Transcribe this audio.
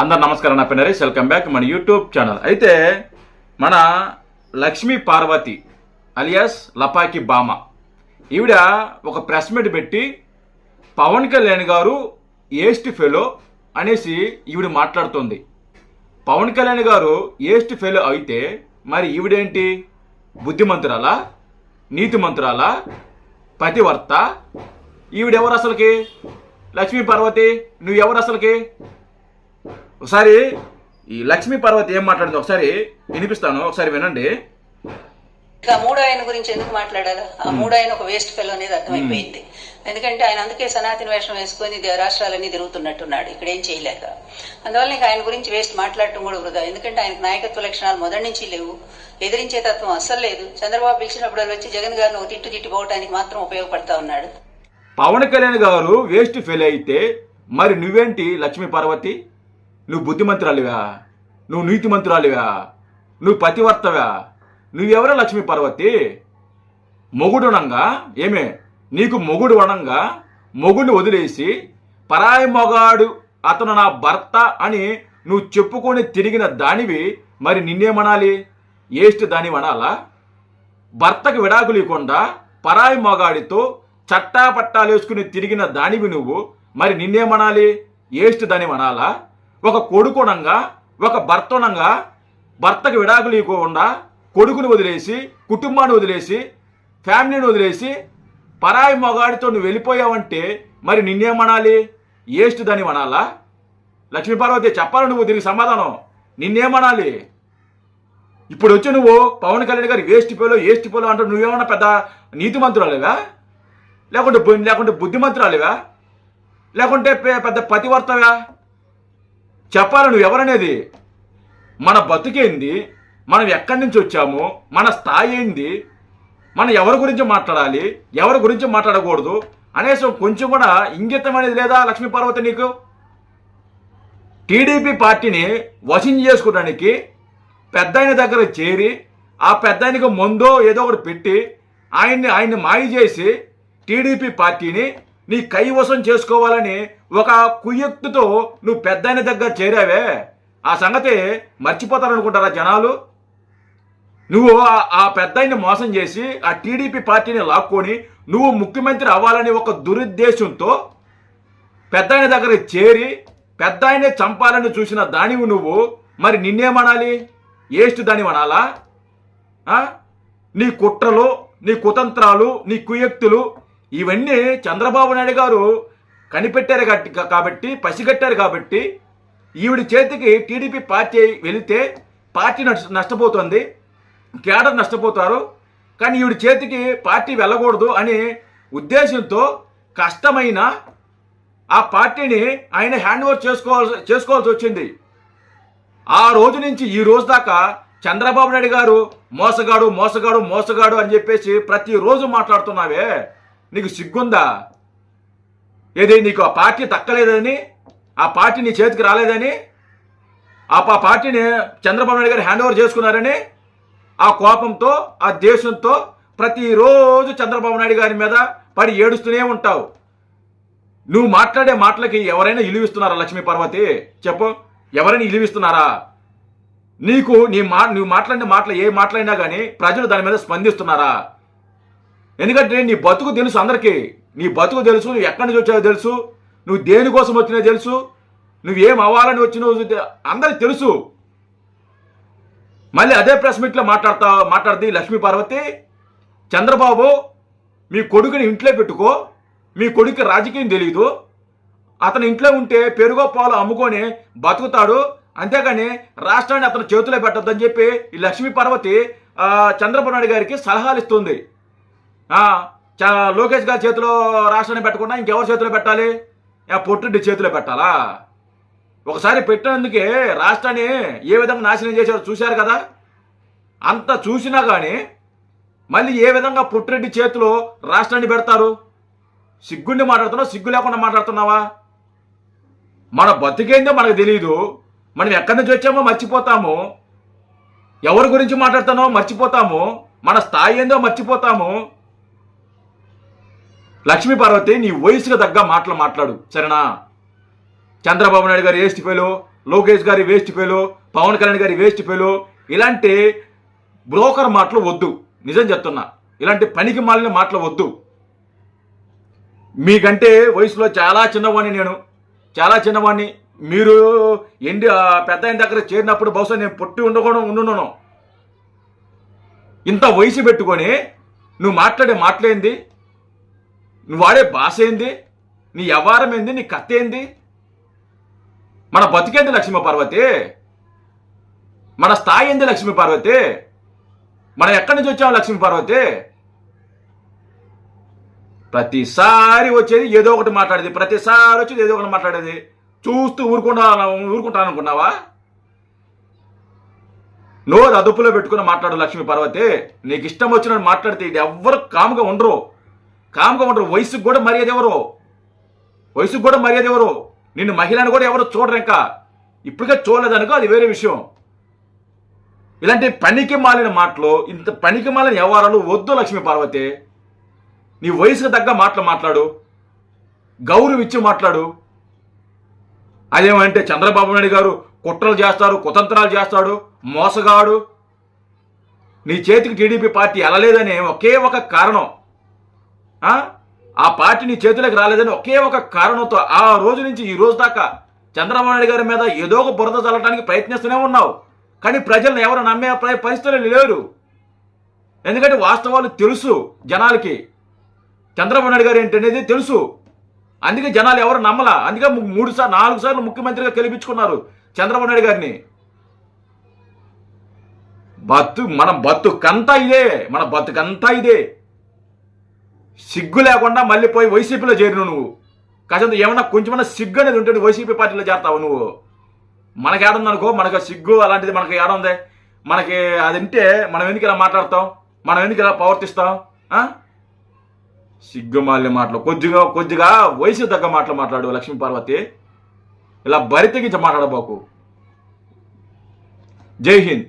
అందరు నమస్కారం నా పేరు నరేష్. వెల్కమ్ బ్యాక్ మన యూట్యూబ్ ఛానల్. అయితే మన లక్ష్మీ పార్వతి అలియాస్ లపాకి బామ. ఈవిడ ఒక ప్రెస్ మీట్ పెట్టి పవన్ కళ్యాణ్ గారు ఏస్ట్ ఫెలో అనేసి ఈవిడ మాట్లాడుతుంది. పవన్ కళ్యాణ్ గారు ఏస్ట్ ఫెలో అయితే మరి ఈవిడేంటి? బుద్ధిమంతురాలా? నీతిమంతురాలా? పతివర్త? ఈవిడెవరు అసలుకి? లక్ష్మీ పార్వతి నువ్వెవరు అసలుకి? ఒకసారి ఈ లక్ష్మీ పార్వతి ఏం మాట్లాడింది ఒకసారి వినిపిస్తాను ఒకసారి వినండి. ఇక మూడో ఆయన గురించి ఎందుకు మాట్లాడాలా? ఆ మూడో ఆయన ఒక వేస్ట్ ఫెలో అనేది అర్థమైపోయింది. ఎందుకంటే ఆయన అందుకే సనాతన వేషం వేసుకొని రాష్ట్రాలన్నీ తిరుగుతున్నట్టున్నాడు. ఇక్కడ ఏం చేయలేక. అందువల్ల ఇంకా ఆయన గురించి వేస్ట్ మాట్లాడటం కూడా వృధా. ఎందుకంటే ఆయనకు నాయకత్వ లక్షణాలు మొదటి నుంచి లేవు. ఎదిరించే తత్వం అస్సలు లేదు. చంద్రబాబు పిలిచినప్పుడు వచ్చి జగన్ గారిని ఒక తిట్టు తిట్టి పోవడానికి మాత్రం ఉపయోగపడతా ఉన్నాడు. పవన్ కళ్యాణ్ గారు వేస్ట్ ఫెయిల్ అయితే మరి నువ్వేంటి లక్ష్మీ పార్వతి? నువ్వు బుద్ధిమంతురాలివా. నువ్వు నీతిమంతురాలివా. నువ్వు పతివర్తవా. నువ్వెవరా లక్ష్మీ పార్వతి? మొగుడునంగా? ఏమే? నీకు మొగుడు వనంగా మొగుడిని వదిలేసి పరాయి మొగాడు అతను నా భర్త అని నువ్వు చెప్పుకొని తిరిగిన దానివి మరి నిన్నేమనాలి? ఏస్ట్ దాని అనాలా భర్తకు విడాకులు ఇవ్వకుండా పరాయి మొగాడితో చట్టా పట్టాలు వేసుకుని తిరిగిన దానివి నువ్వు మరి నిన్నేమనాలి? ఏస్ట్ దాని అనాలా ఒక కొడుకునంగా ఒక భర్తనంగా భర్తకు విడాకులు ఇవ్వకుండా కొడుకుని వదిలేసి కుటుంబాన్ని వదిలేసి ఫ్యామిలీని వదిలేసి పరాయి మొగాడితో నువ్వు వెళ్ళిపోయావంటే మరి నిన్నేమనాలి ఏస్ట్ దాని అనాలా? లక్ష్మీపార్వతి చెప్పాలి నువ్వు దీనికి సమాధానం. నిన్నేమనాలి ఇప్పుడు వచ్చి నువ్వు పవన్ కళ్యాణ్ గారి వేస్ట్ పోలో ఏస్ట్ పోలో అంటే నువ్వేమన్నా పెద్ద నీతి నీతిమంతురాలివా? లేకుంటే లేకుంటే బుద్ధిమంతురాలివా? లేకుంటే పెద్ద పతివర్తవా? చెప్పాలి నువ్వు ఎవరనేది? మన బతుకేంది మనం ఎక్కడి నుంచి వచ్చాము? మన స్థాయి ఏంది? మనం ఎవరి గురించి మాట్లాడాలి? ఎవరి గురించి మాట్లాడకూడదు? అనేసి కొంచెం కూడా ఇంగితం అనేది లేదా లక్ష్మీ పార్వతి నీకు? టీడీపీ పార్టీని వశం చేసుకోవడానికి పెద్ద ఆయన దగ్గర చేరి ఆ పెద్ద ఆయనకు ముందో ఏదో ఒకటి పెట్టి ఆయన్ని ఆయన్ని మాయ చేసి టీడీపీ పార్టీని నీ కైవసం చేసుకోవాలని ఒక కుయ్యక్తుతో నువ్వు పెద్దాయన దగ్గర చేరావే. ఆ సంగతి మర్చిపోతారనుకుంటారా జనాలు? నువ్వు ఆ- ఆ మోసం చేసి ఆ టీడీపీ పార్టీని లాక్కొని నువ్వు ముఖ్యమంత్రి అవ్వాలని ఒక దురుద్దేశంతో పెద్దాయన దగ్గర చేరి పెద్దాయనే చంపాలని చూసిన దానివి నువ్వు. మరి నిన్నేమనాలి? ఏస్ట్ దానివి అనాలా? నీ కుట్రలు నీ కుతంత్రాలు నీ కుయక్తులు ఇవన్నీ చంద్రబాబు నాయుడు గారు కనిపెట్టారు కాబట్టి పసిగట్టారు కాబట్టి ఈవిడి చేతికి టీడీపీ పార్టీ వెళితే పార్టీ నష్ట- నష్టపోతుంది కేడర్ నష్టపోతారు కానీ ఈవిడ చేతికి పార్టీ వెళ్ళకూడదు అనే ఉద్దేశంతో కష్టమైన ఆ పార్టీని ఆయన హ్యాండ్ ఓవర్ చేసుకోవాల్సి చేసుకోవాల్సి వచ్చింది. ఆ రోజు నుంచి ఈ రోజు దాకా చంద్రబాబు నాయుడు గారు మోసగాడు మోసగాడు మోసగాడు అని చెప్పేసి ప్రతిరోజు మాట్లాడుతున్నావే. నీకు సిగ్గుందా? ఏది నీకు ఆ పార్టీ దక్కలేదని ఆ పార్టీ నీ చేతికి రాలేదని? ఆ పార్టీని చంద్రబాబు నాయుడు గారు హ్యాండ్ ఓవర్ చేసుకున్నారని? ఆ కోపంతో ఆ దేశంతో ప్రతిరోజు చంద్రబాబు నాయుడు గారి మీద పడి ఏడుస్తూనే ఉంటావు. నువ్వు మాట్లాడే మాటలకి ఎవరైనా ఇలువిస్తున్నారా లక్ష్మీ పార్వతి చెప్పు. ఎవరైనా ఇలువిస్తున్నారా నీకు నీ మా నువ్వు మాట్లాడిన మాటలు ఏ మాట్లాడినా కానీ ప్రజలు దాని మీద స్పందిస్తున్నారా? ఎందుకంటే నీ బతుకు తెలుసు అందరికీ. నీ బతుకు తెలుసు నువ్వు ఎక్కడి నుంచి వచ్చావో తెలుసు నువ్వు దేనికోసం వచ్చినా తెలుసు నువ్వేం అవ్వాలని వచ్చినావు అందరికి తెలుసు. మళ్ళీ అదే ప్రెస్ మీట్లో మాట్లాడతా మాట్లాడుతుంది లక్ష్మీ పార్వతి చంద్రబాబు మీ కొడుకుని ఇంట్లో పెట్టుకో మీ కొడుకు రాజకీయం తెలియదు అతను ఇంట్లో ఉంటే పెరుగో పాలు అమ్ముకొని బతుకుతాడు అంతేగాని రాష్ట్రాన్ని అతను చేతిలో పెట్టద్దని చెప్పి ఈ లక్ష్మీ పార్వతి చంద్రబాబు నాయుడు గారికి సలహాలు ఇస్తుంది. లోకేష్ గారి చేతిలో రాష్ట్రాన్ని పెట్టకుండా ఇంకెవరి చేతిలో పెట్టాలి? ఆ పొట్టుడి చేతిలో పెట్టాలా? ఒకసారి పెట్టినందుకే రాష్ట్రాన్ని ఏ విధంగా నాశనం చేశారో చూశారు కదా? అంత చూసినా కానీ మళ్ళీ ఏ విధంగా పుట్టిరెడ్డి చేతిలో రాష్ట్రాన్ని పెడతారు? సిగ్గుండి మాట్లాడుతున్నావు సిగ్గు లేకుండా మాట్లాడుతున్నావా? మన బతికేందో మనకు తెలియదు మనం ఎక్కడి నుంచి వచ్చామో మర్చిపోతాము. ఎవరి గురించి మాట్లాడుతానో మర్చిపోతాము. మన స్థాయి ఏందో మర్చిపోతాము. లక్ష్మీ పార్వతి నీ వయసుకు తగ్గ మాటలు మాట్లాడు సరేనా? చంద్రబాబు నాయుడు గారి వేస్ట్ ఏస్టిఫైలు లోకేష్ గారి వేస్ట్ పేలు పవన్ కళ్యాణ్ గారి వేస్ట్ పేలు ఇలాంటి బ్రోకర్ మాటలు వద్దు నిజం చెప్తున్నా. ఇలాంటి పనికి మాలిన మాటలు వద్దు. మీకంటే వయసులో చాలా చిన్నవాడిని నేను చాలా చిన్నవాడిని మీరు ఎండి పెద్ద ఆయన దగ్గర చేరినప్పుడు బహుశా నేను పొట్టి ఉండకుండా ఉండున్నాను ఇంత వయసు పెట్టుకొని నువ్వు మాట్లాడే మాటలేంది? నువ్వు వాడే భాష ఏంది? నీ వ్యవహారం ఏంది? నీ కథ ఏంది? మన బతికేంది లక్ష్మీ పార్వతి? మన స్థాయి ఏంది లక్ష్మీ పార్వతి? మనం ఎక్కడి నుంచి వచ్చాము లక్ష్మీ పార్వతి? ప్రతిసారి వచ్చేది ఏదో ఒకటి మాట్లాడేది. ప్రతిసారి వచ్చేది ఏదో ఒకటి మాట్లాడేది. చూస్తూ ఊరుకుంటా ఊరుకుంటాను అనుకున్నావా నోరు అదుపులో పెట్టుకుని మాట్లాడు లక్ష్మీ పార్వతి. నీకు ఇష్టం వచ్చినట్టు మాట్లాడితే ఇది ఎవ్వరు కాముగా ఉండరు. కాముగా ఉండరు వయసుకు కూడా మర్యాద ఎవరు? వయసుకు కూడా మర్యాద ఎవరు? నిన్ను మహిళను కూడా ఎవరు చూడరు ఇంకా? ఇప్పటికే చూడలేదనుకో అది వేరే విషయం. ఇలాంటి పనికి మాలిన మాటలు ఇంత పనికి మాలిన వ్యవహారాలు వద్దు లక్ష్మీ పార్వతి. నీ వయసుకు తగ్గ మాటలు మాట్లాడు. గౌరవం ఇచ్చి మాట్లాడు. అదేమంటే చంద్రబాబు నాయుడు గారు కుట్రలు చేస్తారు కుతంత్రాలు చేస్తాడు మోసగాడు. నీ చేతికి టీడీపీ పార్టీ వెళ్ళలేదనే ఒకే ఒక కారణం. ఆ? పార్టీ నీ చేతులకు రాలేదని ఒకే ఒక కారణంతో ఆ రోజు నుంచి ఈ రోజు దాకా చంద్రబాబు నాయుడు గారి మీద ఏదో ఒక బురద చల్లడానికి ప్రయత్నిస్తూనే ఉన్నావు. కానీ ప్రజలను ఎవరు నమ్మే పరిస్థితులు లేరు. ఎందుకంటే వాస్తవాలు తెలుసు జనాలకి. చంద్రబాబు నాయుడు గారు ఏంటనేది తెలుసు. అందుకే జనాలు ఎవరు నమ్మలా. అందుకే మూడు సార్లు నాలుగు సార్లు ముఖ్యమంత్రిగా గెలిపించుకున్నారు చంద్రబాబు నాయుడు గారిని. బతు మన బతుకంతా ఇదే. మన బతుకంతా ఇదే. సిగ్గు లేకుండా మళ్ళీ పోయి వైసీపీలో చేరిను నువ్వు. కాసేపు ఏమన్నా కొంచెమన్నా సిగ్గు అనేది ఉంటుంది వైసీపీ పార్టీలో చేరతావు నువ్వు. మనకి ఏడుంది అనుకో మనకు సిగ్గు అలాంటిది మనకి ఏడుంది మనకి అది ఉంటే మనం ఎందుకు ఇలా మాట్లాడతాం? మనం ఎందుకు ఇలా ప్రవర్తిస్తాం? సిగ్గు మాలిన మాటలు. కొద్దిగా కొద్దిగా వయసు తగ్గ మాటలు మాట్లాడు లక్ష్మీ పార్వతి ఇలా బరి తెగించి మాట్లాడబోకు. జై హింద్.